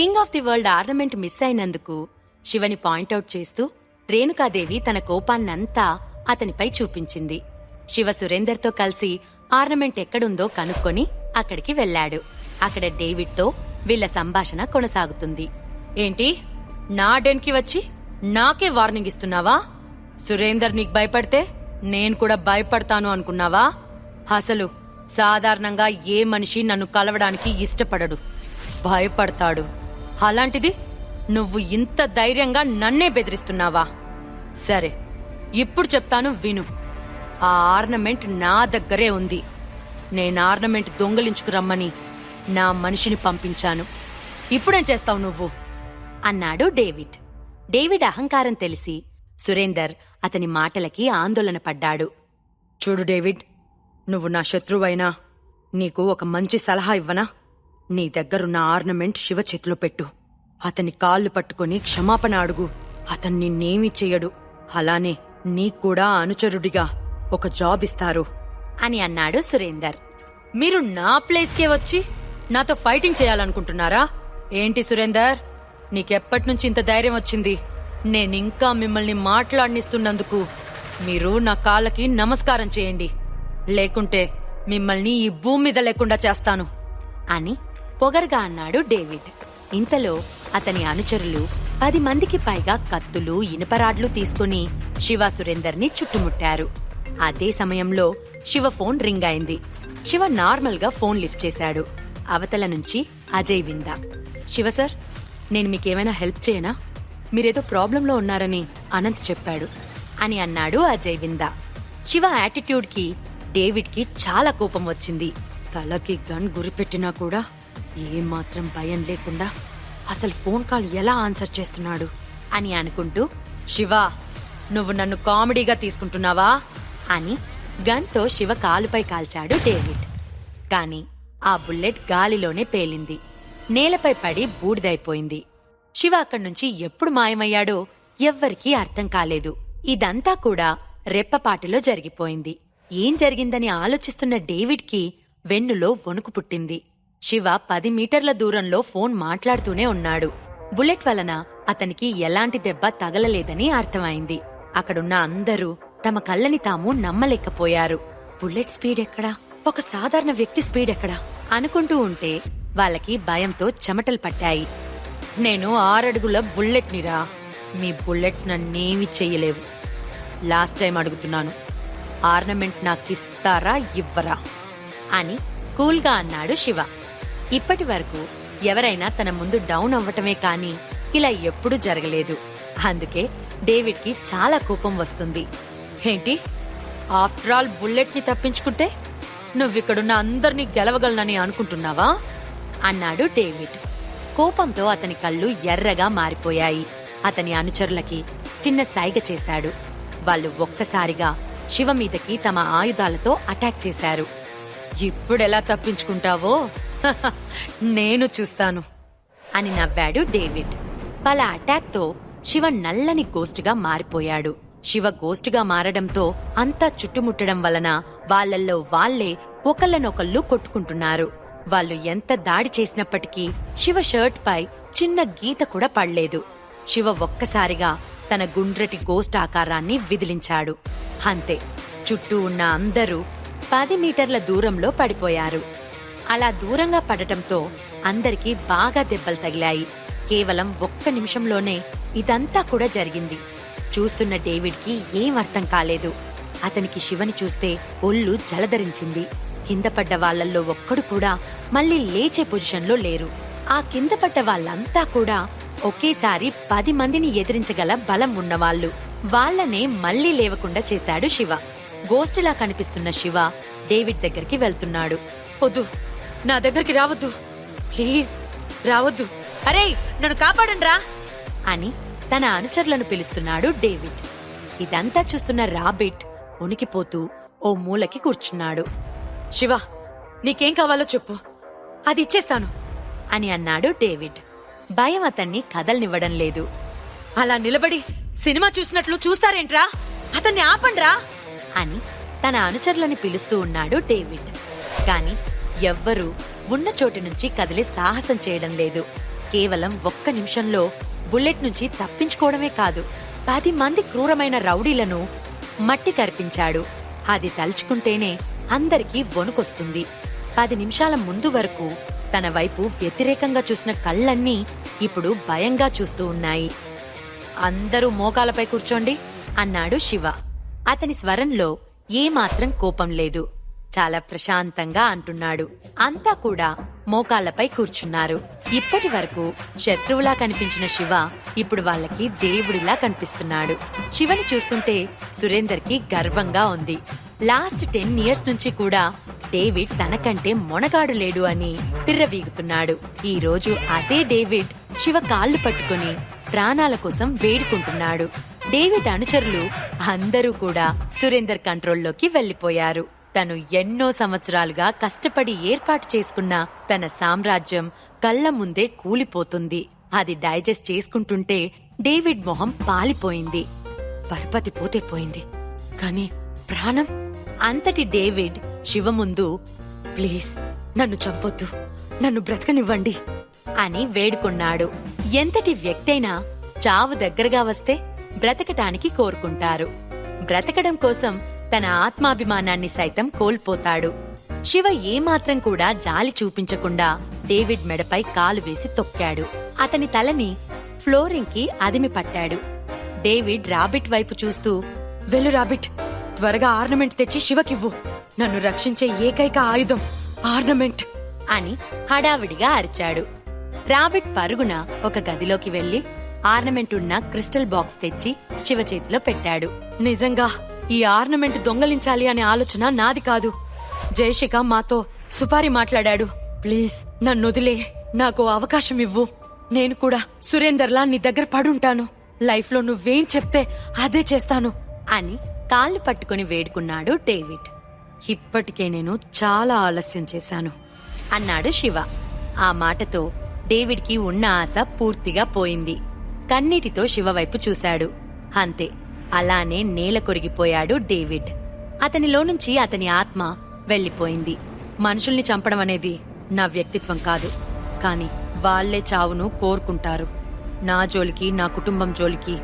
King of the world ornament miss అయినందుకు శివని point out చేస్తూ రేణుకాదేవి తన కోపాన్నంతా అతనిపై చూపించింది. శివ సురేందర్తో కలిసి ఆర్నమెంట్ ఎక్కడుందో కనుక్కొని అక్కడికి వెళ్ళాడు. అక్కడ డేవిడ్తో వీళ్ళ సంభాషణ కొనసాగుతుంది. ఏంటి? నా డెన్కి వచ్చి నాకే వార్నింగ్ ఇస్తున్నావా? సురేందర్ నీకు భయపడితే నేను కూడా భయపడతాను అనుకున్నావా? అసలు సాధారణంగా ఏ మనిషి నన్ను కలవడానికి ఇష్టపడడు. భయపడతాడు. అలాంటిది నువ్వు ఇంత ధైర్యంగా నన్నే బెదిరిస్తున్నావా? సరే ఇప్పుడు చెప్తాను విను. ఆ ఆర్నమెంట్ నా దగ్గరే ఉంది. నేను ఆర్నమెంట్ దొంగలించుకురమ్మని నా మనిషిని పంపించాను. ఇప్పుడేం చేస్తావు నువ్వు? అన్నాడు డేవిడ్. డేవిడ్ అహంకారం తెలిసి సురేందర్ అతని మాటలకి ఆందోళన పడ్డాడు. చూడు డేవిడ్ నువ్వు నా శత్రువైనా నీకు ఒక మంచి సలహా ఇవ్వనా? నీ దగ్గరున్న ఆర్నమెంట్ శివ చేతిలో పెట్టు. అతని కాళ్ళు పట్టుకొని క్షమాపణ అడుగు. అతన్ని నిన్నేమీ చెయ్యడు. అలానే నీక్కూడా అనుచరుడిగా ఒక జాబ్ ఇస్తారు. అని అన్నాడు సురేందర్. మీరు నా ప్లేస్కే వచ్చి నాతో ఫైటింగ్ చేయాలనుకుంటున్నారా? ఏంటి సురేందర్? నీకెప్పటి నుంచి ఇంత ధైర్యం వచ్చింది? నేనింకా మిమ్మల్ని మాట్లాడనిస్తున్నందుకు మీరు నా కాళ్ళకి నమస్కారం చేయండి. లేకుంటే మిమ్మల్ని ఈ భూమి మీద లేకుండా చేస్తాను. అని పొగరుగా అన్నాడు డేవిడ్. ఇంతలో అతని అనుచరులు పది మందికి పైగా కత్తులు ఇనుపరాడ్లు తీసుకుని శివ సురేందర్ని చుట్టుముట్టారు. అదే సమయంలో శివ ఫోన్ రింగ్ అయింది. శివ నార్మల్గా ఫోన్ లిఫ్ట్ చేశాడు. అవతల నుంచి అజయ్ విందా. శివ సార్ నేను మీకేమైనా హెల్ప్ చేయనా? మీరేదో ప్రాబ్లంలో ఉన్నారని అనంత్ చెప్పాడు అని అన్నాడు అజయ్ విందా. శివ యాటిట్యూడ్కి డేవిడ్కి చాలా కోపం వచ్చింది. తలకి గన్ గురిపెట్టినా కూడా ఏమాత్రం భయం లేకుండా అసలు ఫోన్ కాల్ ఎలా ఆన్సర్ చేస్తున్నాడు అని అనుకుంటూ శివ నువ్వు నన్ను కామెడీగా తీసుకుంటున్నావా? అని గన్తో శివ కాలుపై కాల్చాడు డేవిడ్. కాని ఆ బుల్లెట్ గాలిలోనే పేలింది. నేలపై పడి బూడిదైపోయింది. శివ అక్కడి నుంచి ఎప్పుడు మాయమయ్యాడో ఎవ్వరికీ అర్థం కాలేదు. ఇదంతా కూడా రెప్పపాటిలో జరిగిపోయింది. ఏం జరిగిందని ఆలోచిస్తున్న డేవిడ్కి వెన్నులో వణుకు పుట్టింది. శివ పది మీటర్ల దూరంలో ఫోన్ మాట్లాడుతూనే ఉన్నాడు. బుల్లెట్ వలన అతనికి ఎలాంటి దెబ్బ తగలలేదని అర్థమైంది. అక్కడున్న అందరూ తమ కళ్ళని తాము నమ్మలేకపోయారు. బుల్లెట్ స్పీడ్ ఎక్కడా? ఒక సాధారణ వ్యక్తి స్పీడ్ ఎక్కడా? అనుకుంటూ ఉంటే వాళ్ళకి భయంతో చెమటలు పట్టాయి. నేను ఆరడుగుల బుల్లెట్ నిరా మీ బుల్లెట్స్ నన్నేమి చెయ్యలేవు. లాస్ట్ టైం అడుగుతున్నాను. ఆర్నమెంట్ నాకిస్తారా ఇవ్వరా? అని కూల్గా అన్నాడు శివ. ఇప్పటి వరకు ఎవరైనా తన ముందు డౌన్ అవ్వటమే కానీ ఇలా ఎప్పుడూ జరగలేదు. అందుకే డేవిడ్కి చాలా కోపం వస్తుంది. ఏంటి? ఆఫ్టర్ ఆల్ బుల్లెట్ని తప్పించుకుంటే నువ్విక్కడున్న అందరినీ గెలవగలనని అనుకుంటున్నావా? అన్నాడు డేవిడ్. కోపంతో అతని కళ్ళు ఎర్రగా మారిపోయాయి. అతని అనుచరులకి చిన్న సైగ చేశాడు. వాళ్ళు ఒక్కసారిగా శివ మీదకి తమ ఆయుధాలతో అటాక్ చేశారు. ఇప్పుడెలా తప్పించుకుంటావో? నేను చూస్తాను అని నవ్వాడు డేవిడ్. వాళ్ళ అటాక్తో శివ నల్లని గోస్టుగా మారిపోయాడు. శివ గోస్టుగా మారడంతో అంతా చుట్టుముట్టడం వలన వాళ్ళల్లో వాళ్ళే ఒకళ్ళనొకళ్ళు కొట్టుకుంటున్నారు. వాళ్ళు ఎంత దాడి చేసినప్పటికీ శివ షర్ట్ పై చిన్న గీత కూడా పడలేదు. శివ ఒక్కసారిగా తన గుండ్రటి గోస్ట్ ఆకారాన్ని విదిలించాడు. అంతే చుట్టూ ఉన్న అందరూ పది మీటర్ల దూరంలో పడిపోయారు. అలా దూరంగా పడటంతో అందరికీ బాగా దెబ్బలు తగిలాయి. కేవలం ఒక్క నిమిషంలోనే ఇదంతా కూడా జరిగింది. చూస్తున్న డేవిడ్కి ఏం అర్థం కాలేదు. అతనికి శివని చూస్తే ఒళ్ళు జలధరించింది. కింద పడ్డ వాళ్ళల్లో ఒక్కడు కూడా మళ్ళీ లేచే పొజిషన్లో లేరు. ఆ కింద పడ్డ వాళ్ళంతా కూడా ఒకేసారి పది మందిని ఎదిరించగల బలం ఉన్నవాళ్ళు వాళ్ళనే మళ్ళీ లేవకుండా చేశాడు శివ. గోస్టులా కనిపిస్తున్న శివ డేవిడ్ దగ్గరికి వెళ్తున్నాడు. వద్దు నా దగ్గరికి రావద్దు. ప్లీజ్ రావద్దు. అరే నన్ను కాపాడండ్రా. అని తన అనుచరులను పిలుస్తున్నాడు డేవిడ్. ఇదంతా చూస్తున్న రాబిట్ ఉనికిపోతూ ఓ మూలకి కూర్చున్నాడు. శివ నీకేం కావాలో చెప్పు. అది ఇచ్చేస్తాను అని అన్నాడు డేవిడ్. భయం అతన్ని కదలనివ్వడం లేదు. అలా నిలబడి సినిమా చూసినట్లు చూస్తారేంట్రా? అతన్ని ఆపండ్రా? అని తన అనుచరులని పిలుస్తూ ఉన్నాడు డేవిడ్. కానీ ఎవ్వరూ ఉన్న చోటు నుంచి కదిలి సాహసం చేయడం లేదు. కేవలం ఒక్క నిమిషంలో బుల్లెట్ నుంచి తప్పించుకోవడమే కాదు పది మంది క్రూరమైన రౌడీలను మట్టి కరిపించాడు. అది తలుచుకుంటేనే అందరికీ వణుకొస్తుంది. పది నిమిషాల ముందు వరకు తన వైపు వ్యతిరేకంగా చూసిన కళ్ళన్నీ ఇప్పుడు భయంగా చూస్తూ ఉన్నాయి. అందరూ మోకాలపై కూర్చోండి అన్నాడు శివ. అతని స్వరంలో ఏమాత్రం కోపం లేదు. చాలా ప్రశాంతంగా అంటున్నాడు. అంతా కూడా మోకాళ్ళపై కూర్చున్నారు. ఇప్పటి వరకు శత్రువులా కనిపించిన శివ ఇప్పుడు వాళ్ళకి దేవుడిలా కనిపిస్తున్నాడు. శివని చూస్తుంటే సురేందర్కి గర్వంగా ఉంది. లాస్ట్ టెన్ ఇయర్స్ నుంచి కూడా డేవిడ్ తనకంటే మొనగాడు లేడు అని పిర్రవీగుతున్నాడు ఈ రోజు అదే డేవిడ్ శివ కాళ్ళు పట్టుకుని ప్రాణాల కోసం వేడుకుంటున్నాడు. డేవిడ్ అనుచరులు అందరూ కూడా సురేందర్ కంట్రోల్లోకి వెళ్ళిపోయారు తను ఎన్నో సంవత్సరాలుగా కష్టపడి ఏర్పాటు చేసుకున్న తన సామ్రాజ్యం కళ్ళ ముందే కూలిపోతుంది. అది డైజెస్ట్ చేసుకుంటుంటే డేవిడ్ మొహం పాలిపోయింది. పరపతి పోతే పోయింది. కాని ప్రాణం? అంతటి డేవిడ్ శివ ముందు ప్లీజ్ నన్ను చంపొద్దు. నన్ను బ్రతకనివ్వండి అని వేడుకున్నాడు. ఎంతటి వ్యక్తైనా చావు దగ్గరగా వస్తే బ్రతకటానికి కోరుకుంటారు. బ్రతకడం కోసం తన ఆత్మాభిమానాన్ని సైతం కోల్పోతాడు. శివ ఏమాత్రం కూడా జాలి చూపించకుండా డేవిడ్ మెడపై కాలు వేసి తొక్కాడు. అతని తలని ఫ్లోరింగ్కి అదిమి పట్టాడు. డేవిడ్ రాబిట్ వైపు చూస్తూ వెళ్ళు రాబిట్ త్వరగా ఆర్నమెంట్ తెచ్చి శివకివ్వు. నన్ను రక్షించే ఏకైక ఆయుధం ఆర్నమెంట్. అని హడావిడిగా అరిచాడు. రాబిట్ పరుగున ఒక గదిలోకి వెళ్ళి ఆర్నమెంట్ ఉన్న క్రిస్టల్ బాక్స్ తెచ్చి శివ చేతిలో పెట్టాడు. నిజంగా ఈ ఆర్నమెంట్ దొంగలించాలి అనే ఆలోచన నాది కాదు. జయశిఖ మాతో సుపారి మాట్లాడాడు. ప్లీజ్ నన్నొదిలే నాకు అవకాశం ఇవ్వు. నేను కూడా సురేందర్లా నీ దగ్గర పడుంటాను. లైఫ్లో నువ్వేం చెప్తే అదే చేస్తాను. అని కాళ్ళు పట్టుకుని వేడుకున్నాడు డేవిడ్. ఇప్పటికే నేను చాలా ఆలస్యం చేశాను. అన్నాడు శివ. ఆ మాటతో డేవిడ్కి ఉన్న ఆశ పూర్తిగా పోయింది. కన్నీటితో శివ వైపు చూశాడు. అంతే. అలానే నేల కొరిగిపోయాడు డేవిడ్. అతనిలో నుంచి అతని ఆత్మ వెళ్ళిపోయింది. మనుషుల్ని చంపడం అనేది నా వ్యక్తిత్వం కాదు. కాని వాళ్ళే చావును కోరుకుంటారు. నా జోలికి నా కుటుంబం జోలికి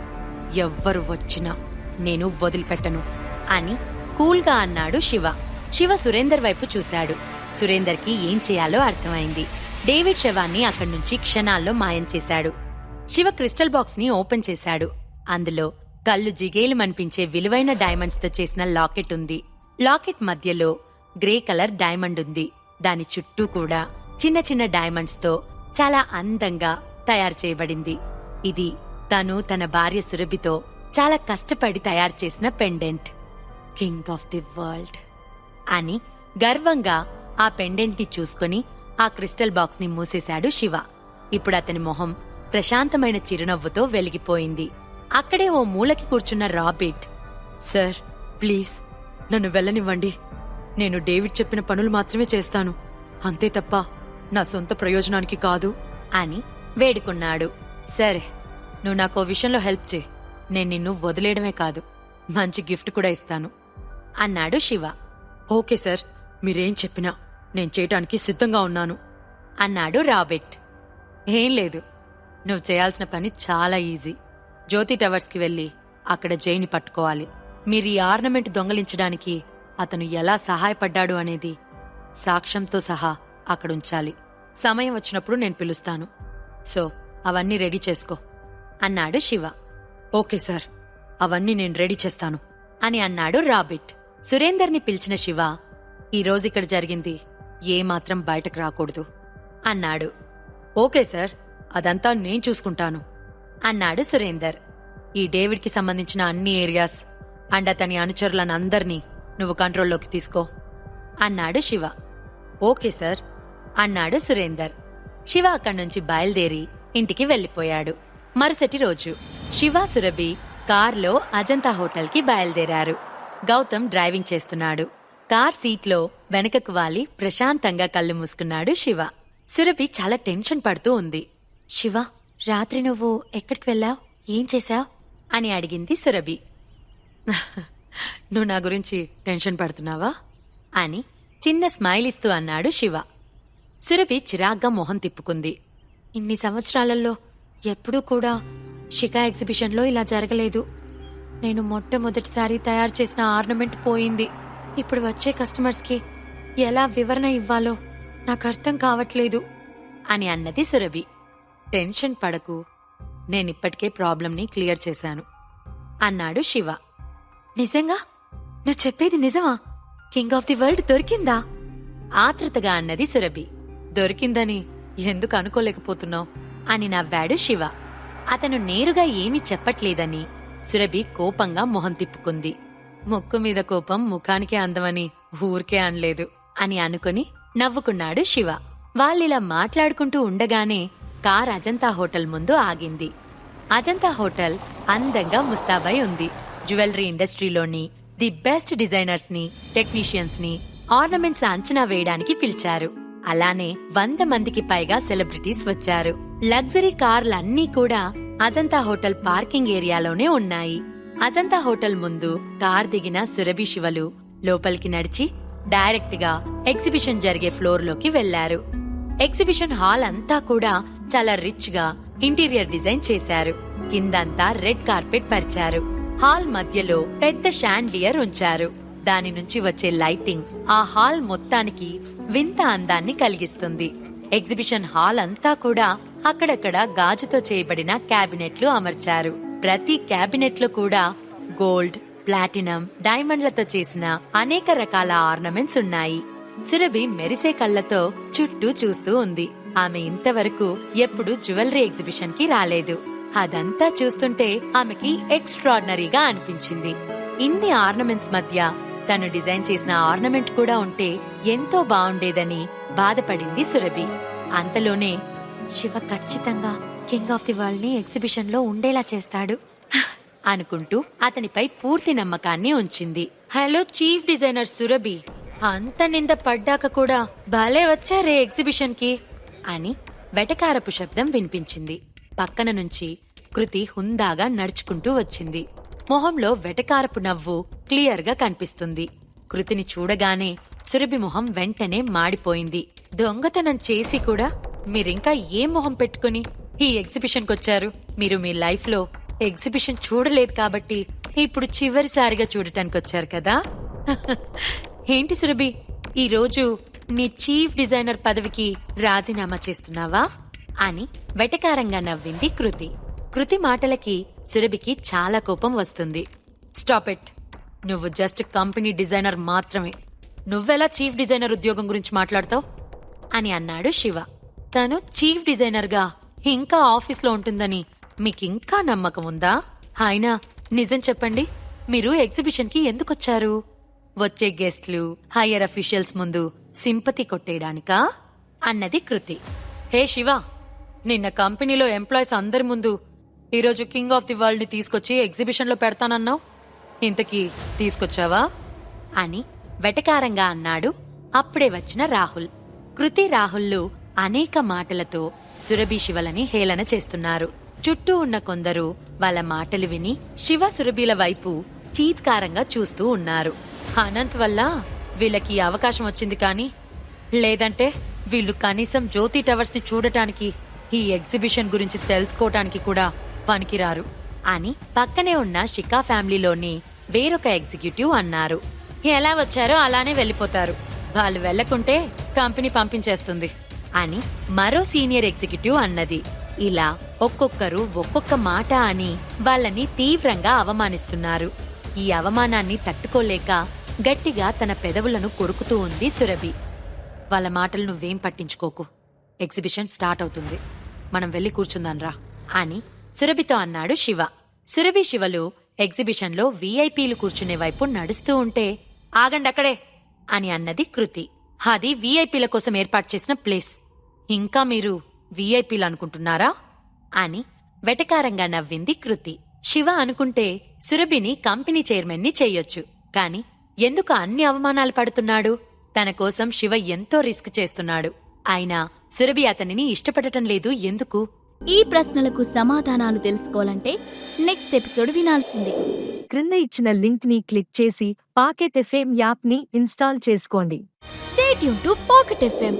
ఎవ్వరు వచ్చినా నేను వదిలిపెట్టను అని కూల్గా అన్నాడు శివ. శివ సురేందర్ వైపు చూశాడు. సురేందర్కి ఏం చేయాలో అర్థమైంది. డేవిడ్ శవాన్ని అక్కడి నుంచి క్షణాల్లో మాయం చేశాడు. శివ క్రిస్టల్ బాక్స్ని ఓపెన్ చేశాడు. అందులో కళ్ళు జిగేలుమనిపించే విలువైన డైమండ్స్తో చేసిన లాకెట్ ఉంది. లాకెట్ మధ్యలో గ్రే కలర్ డైమండ్ ఉంది. దాని చుట్టూ కూడా చిన్న చిన్న డైమండ్స్తో చాలా అందంగా తయారు చేయబడింది. ఇది తను తన భార్య సురభితో చాలా కష్టపడి తయారు చేసిన pendant. King of the world అని గర్వంగా ఆ పెండెంట్ని చూసుకుని ఆ క్రిస్టల్ బాక్స్ని మూసేశాడు శివ. ఇప్పుడు అతని మొహం ప్రశాంతమైన చిరునవ్వుతో వెలిగిపోయింది. అక్కడే ఓ మూలకి కూర్చున్న రాబిట్ సార్ ప్లీజ్ నన్ను వెళ్ళనివ్వండి. నేను డేవిడ్ చెప్పిన పనులు మాత్రమే చేస్తాను. అంతే తప్ప నా సొంత ప్రయోజనానికి కాదు. అని వేడుకున్నాడు. సరే నువ్వు నాకు విషయంలో హెల్ప్ చే నేను నిన్ను వదిలేయడమే కాదు మంచి గిఫ్ట్ కూడా ఇస్తాను. అన్నాడు శివ. ఓకే సార్ మీరేం చెప్పినా నేను చేయటానికి సిద్ధంగా ఉన్నాను. అన్నాడు రాబెట్. ఏం లేదు నువ్వు చేయాల్సిన పని చాలా ఈజీ. జ్యోతి టవర్స్కి వెళ్ళి అక్కడ జైని పట్టుకోవాలి. మీరు ఈ ఆర్నమెంట్ దొంగలించడానికి అతను ఎలా సహాయపడ్డాడు అనేది సాక్ష్యంతో సహా అక్కడ ఉంచాలి సమయం వచ్చినప్పుడు నేను పిలుస్తాను. సో అవన్నీ రెడీ చేసుకో. అన్నాడు శివ. Okay sir. అవన్నీ నేను రెడీ చేస్తాను అని అన్నాడు రాబిట్. సురేందర్ని పిలిచిన శివ ఈరోజు ఇక్కడ జరిగింది ఏమాత్రం బయటకు రాకూడదు అన్నాడు. Okay sir. అదంతా నేను చూసుకుంటాను. అన్నాడు సురేందర్. ఈ డేవిడ్కి సంబంధించిన అన్ని ఏరియాస్ అండ్ అతని అనుచరులనందర్నీ నువ్వు కంట్రోల్లోకి తీసుకో అన్నాడు శివ. ఓకే సార్ అన్నాడు సురేందర్. శివ అక్కడి నుంచి బయలుదేరి ఇంటికి వెళ్ళిపోయాడు మరుసటి రోజు శివ సురభి కార్లో అజంతా హోటల్కి బయలుదేరారు. గౌతమ్ డ్రైవింగ్ చేస్తున్నాడు. కార్ సీట్లో వెనకకు వాలి ప్రశాంతంగా కళ్ళు మూసుకున్నాడు శివ. సురభి చాలా టెన్షన్ పడుతూ ఉంది. శివ రాత్రి నువ్వు ఎక్కడికి వెళ్ళావు? ఏం చేశావు? అని అడిగింది సురభి. నువ్వు నా గురించి టెన్షన్ పడుతున్నావా? అని చిన్న స్మైల్ ఇస్తూ అన్నాడు శివ. సురభి చిరాగ్గా మొహం తిప్పుకుంది. ఇన్ని సంవత్సరాలలో ఎప్పుడూ కూడా షికా ఎగ్జిబిషన్లో ఇలా జరగలేదు. నేను మొట్టమొదటిసారి తయారు చేసిన ఆర్నమెంట్ పోయింది. ఇప్పుడు వచ్చే కస్టమర్స్కి ఎలా వివరణ ఇవ్వాలో నాకు అర్థం కావట్లేదు అని అన్నది సురభి. టెన్షన్ పడకు. నేనిప్పటికే ప్రాబ్లంని క్లియర్ చేశాను. అన్నాడు శివ. నిజంగా? నువ్వు చెప్పేది నిజమా? కింగ్ ఆఫ్ ది వరల్డ్ దొరికిందా? ఆతృతగా అన్నది సురభి. దొరికిందని ఎందుకు అనుకోలేకపోతున్నావు? అని నవ్వాడు శివ. అతను నేరుగా ఏమీ చెప్పట్లేదని సురభి కోపంగా మొహం తిప్పుకుంది. ముక్కు మీద కోపం ముఖానికే అందమని ఊరికే అనలేదు అని అనుకుని నవ్వుకున్నాడు శివ. వాళ్ళిలా మాట్లాడుకుంటూ ఉండగానే కార్ అజంతా హోటల్ ముందు ఆగింది. అజంతా హోటల్ అందంగా ముస్తాబై ఉంది. జ్యువెలరీ ఇండస్ట్రీలోని ది బెస్ట్ డిజైనర్స్ని టెక్నీషియన్స్ని ఆర్నమెంట్స్ అంచనా వేయడానికి పిలిచారు. అలానే వంద మందికి పైగా సెలబ్రిటీస్ వచ్చారు. లగ్జరీ కార్లన్నీ కూడా అజంతా హోటల్ పార్కింగ్ ఏరియాలోనే ఉన్నాయి. అజంతా హోటల్ ముందు కార్ దిగిన సురభి శివలు లోపలికి నడిచి డైరెక్ట్గా ఎగ్జిబిషన్ జరిగే ఫ్లోర్లోకి వెళ్ళారు. ఎగ్జిబిషన్ హాల్ అంతా కూడా చాలా రిచ్గా ఇంటీరియర్ డిజైన్ చేశారు. కిందంతా రెడ్ కార్పెట్ పరిచారు. హాల్ మధ్యలో పెద్ద షాండ్లియర్ ఉంచారు. దాని నుంచి వచ్చే లైటింగ్ ఆ హాల్ మొత్తానికి వింత అందాన్ని కలిగిస్తుంది. ఎగ్జిబిషన్ హాల్ అంతా కూడా అక్కడక్కడ గాజుతో చేయబడిన క్యాబినెట్లు అమర్చారు. ప్రతి క్యాబినెట్లో కూడా గోల్డ్ ప్లాటినం డైమండ్లతో చేసిన అనేక రకాల ఆర్నమెంట్స్ ఉన్నాయి. సురభి మెరిసే కళ్ళతో చుట్టూ చూస్తూ ఉంది. ఆమె ఇంతవరకు ఎప్పుడు జ్యువెలరీ ఎగ్జిబిషన్కి రాలేదు. అదంతా చూస్తుంటే ఆమెకి ఎక్స్ట్రాడినరీగా అనిపించింది. ఇన్ని ఆర్నమెంట్స్ మధ్య తను డిజైన్ చేసిన ఆర్నమెంట్ కూడా ఉంటే ఎంతో బాగుండేదని బాధపడింది సురభి. అంతలోనే శివ ఖచ్చితంగా కింగ్ ఆఫ్ ది వరల్డ్ని ఎగ్జిబిషన్లో ఉండేలా చేస్తాడు అనుకుంటూ అతనిపై పూర్తి నమ్మకాన్ని ఉంచింది. హలో చీఫ్ డిజైనర్ సురభి అంత నింద పడ్డాక కూడా భలే వచ్చారే ఎగ్జిబిషన్కి అని వెటకారపు శబ్దం వినిపించింది. పక్కన నుంచి కృతి హుందాగా నడుచుకుంటూ వచ్చింది. మొహంలో వెటకారపు నవ్వు క్లియర్గా కనిపిస్తుంది. కృతిని చూడగానే సురభి మొహం వెంటనే మాడిపోయింది. దొంగతనం చేసి కూడా మీరింకా ఏ మొహం పెట్టుకుని ఈ ఎగ్జిబిషన్కి వచ్చారు మీరు మీ లైఫ్లో ఎగ్జిబిషన్ చూడలేదు కాబట్టి ఇప్పుడు చివరిసారిగా చూడటానికి వచ్చారు కదా? ఏంటి సురభి? ఈరోజు నీ చీఫ్ డిజైనర్ పదవికి రాజీనామా చేస్తున్నావా? అని వెటకారంగా నవ్వింది కృతి. కృతి మాటలకి సురభికి చాలా కోపం వస్తుంది. స్టాప్ ఇట్ నువ్వు జస్ట్ కంపెనీ డిజైనర్ మాత్రమే. నువ్వెలా చీఫ్ డిజైనర్ ఉద్యోగం గురించి మాట్లాడతావు? అని అన్నాడు శివ. తను చీఫ్ డిజైనర్గా ఇంకా ఆఫీస్లో ఉంటుందని మీకింకా నమ్మకం ఉందా? ఆయన నిజం చెప్పండి మీరు ఎగ్జిబిషన్కి ఎందుకొచ్చారు? వచ్చే గెస్ట్లు హయ్యర్ అఫీషియల్స్ ముందు సింపతి కొట్టేయడానికా? అన్నది కృతి. హే శివ నిన్న కంపెనీలో ఎంప్లాయీస్ అందరి ముందు ఈరోజు కింగ్ ఆఫ్ ది వరల్డ్ని తీసుకొచ్చి ఎగ్జిబిషన్లో పెడతానన్నావు. ఇంతకీ తీసుకొచ్చావా? అని వెటకారంగా అన్నాడు అప్పుడే వచ్చిన రాహుల్. కృతి రాహుల్లు అనేక మాటలతో సురభి శివలని హేళన చేస్తున్నారు. చుట్టూ ఉన్న కొందరు వాళ్ళ మాటలు విని శివ సురభిల వైపు చీత్కారంగా చూస్తూ ఉన్నారు. అనంత్ వల్ల వీళ్ళకి అవకాశం వచ్చింది కానీ లేదంటే వీళ్ళు కనీసం జ్యోతి టవర్స్ని చూడటానికి ఈ ఎగ్జిబిషన్ గురించి తెలుసుకోవటానికి కూడా పనికిరారు. అని పక్కనే ఉన్న షికా ఫ్యామిలీలోని వేరొక ఎగ్జిక్యూటివ్ అన్నారు. ఎలా వచ్చారో అలానే వెళ్ళిపోతారు. వాళ్ళు వెళ్ళకుంటే కంపెనీ పంపించేస్తుంది అని మరో సీనియర్ ఎగ్జిక్యూటివ్ అన్నది. ఇలా ఒక్కొక్కరు ఒక్కొక్క మాట అని వాళ్ళని తీవ్రంగా అవమానిస్తున్నారు. ఈ అవమానాన్ని తట్టుకోలేక గట్టిగా తన పెదవులను కొరుకుతూ ఉంది సురభి. వాళ్ళ మాటలు నువ్వేం పట్టించుకోకు. ఎగ్జిబిషన్ స్టార్ట్ అవుతుంది. మనం వెళ్ళి కూర్చుందాన్రా అని సురభితో అన్నాడు శివ. సురభి శివలు ఎగ్జిబిషన్లో వీఐపీలు కూర్చునే వైపు నడుస్తూ ఉంటే ఆగండక్కడే అని అన్నది కృతి. అది వీఐపీల కోసం ఏర్పాటు చేసిన ప్లేస్. ఇంకా మీరు వీఐపీలు అనుకుంటున్నారా? అని వెటకారంగా నవ్వింది కృతి. శివ అనుకుంటే సురభిని కంపెనీ చైర్మన్ని చేయొచ్చు. కాని ఎందుకు అన్ని అవమానాలు పడుతున్నాడు? తన కోసం శివ ఎంతో రిస్క్ చేస్తున్నాడు. అయినా సురభి అతనిని ఇష్టపడటం లేదు. ఎందుకు? ఈ ప్రశ్నలకు సమాధానాలు తెలుసుకోవాలంటే నెక్స్ట్ ఎపిసోడ్ వినాల్సిందే. క్రింద ఇచ్చిన లింక్ని క్లిక్ చేసి పాకెట్ ఎఫ్ఎం యాప్ని ఇన్స్టాల్ చేసుకోండి. స్టేట్ యూన్ టు పాకెట్ ఎఫ్ఎం